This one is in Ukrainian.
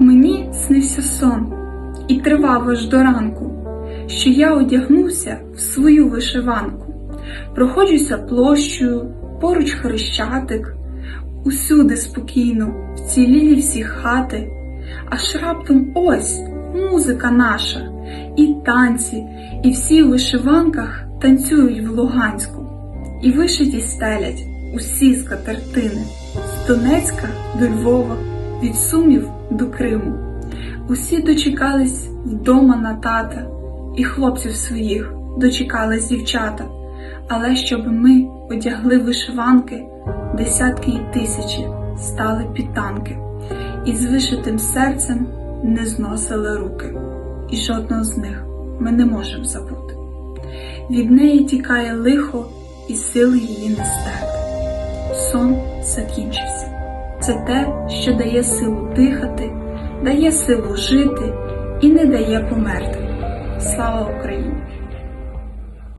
Мені снився сон і тривав аж до ранку, що я одягнувся в свою вишиванку, проходжуся площею, поруч хрещатик, усюди спокійно, вцілілі всі хати, аж раптом ось музика наша, і танці, і всі в вишиванках танцюють в Луганську, і вишиті стелять усі скатертини, з Донецька до Львова, від Сумів до Криму. Усі дочекались вдома на тата, і хлопців своїх дочекались дівчата. Але щоб ми одягли вишиванки, десятки й тисячі стали під танки, і з вишитим серцем не зносили руки, і жодного з них ми не можемо забути. Від неї тікає лихо, і сили її не стерти. Сон закінчився. Це те, що дає силу дихати, дає силу жити і не дає померти. Слава Україні!